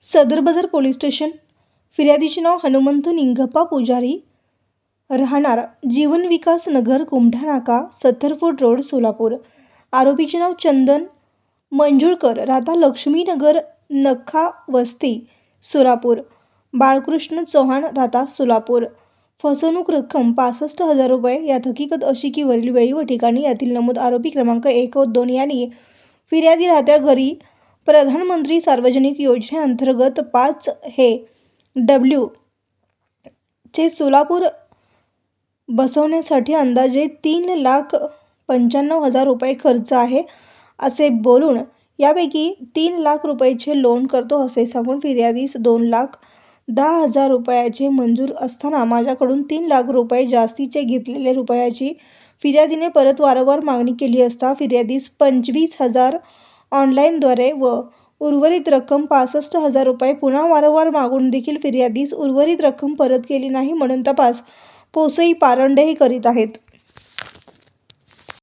Sadar Bazar police station. फिर्यादीचे नाव हनुमंत निंगप्पा पुजारी. राहणार जीवन विकास नगर कुमठा नाका सत्तरफूट रोड सोलापूर. आरोपीचे नाव चंदन मंजुळकर राधा लक्ष्मीनगर नखा वस्ती सोलापूर. बाळकृष्ण चौहान राधा सोलापूर. फसवणूक रक्कम पासष्ट हजार रुपये यात हकीकत अशी की वरील वेळी व ठिकाणी यातील नमूद आरोपी क्रमांक एक व दोन यांनी फिर्यादी राहत्या घरी प्रधानमंत्री सार्वजनिक योजनेअंतर्गत पाच हे डब्ल्यू चे सोलापूर बसवण्यासाठी अंदाजे तीन लाख पंच्याण्णव हजार रुपये खर्च आहे असे बोलून यापैकी तीन लाख रुपयाचे लोन करतो असे सांगून फिर्यादीस दोन लाख दहा हजार रुपयाचे मंजूर असताना माझ्याकडून तीन लाख रुपये जास्तीचे घेतलेले रुपयाची फिर्यादीने परत वारंवार मागणी केली असता फिर्यादीस पंचवीस हजार ऑनलाईनद्वारे व उर्वरित रक्कम पासष्ट हजार रुपये पुन्हा वारंवार मागून देखील फिर्यादीस उर्वरित रक्कम परत केली नाही म्हणून तपास पोसई पारंडेही करीत आहेत.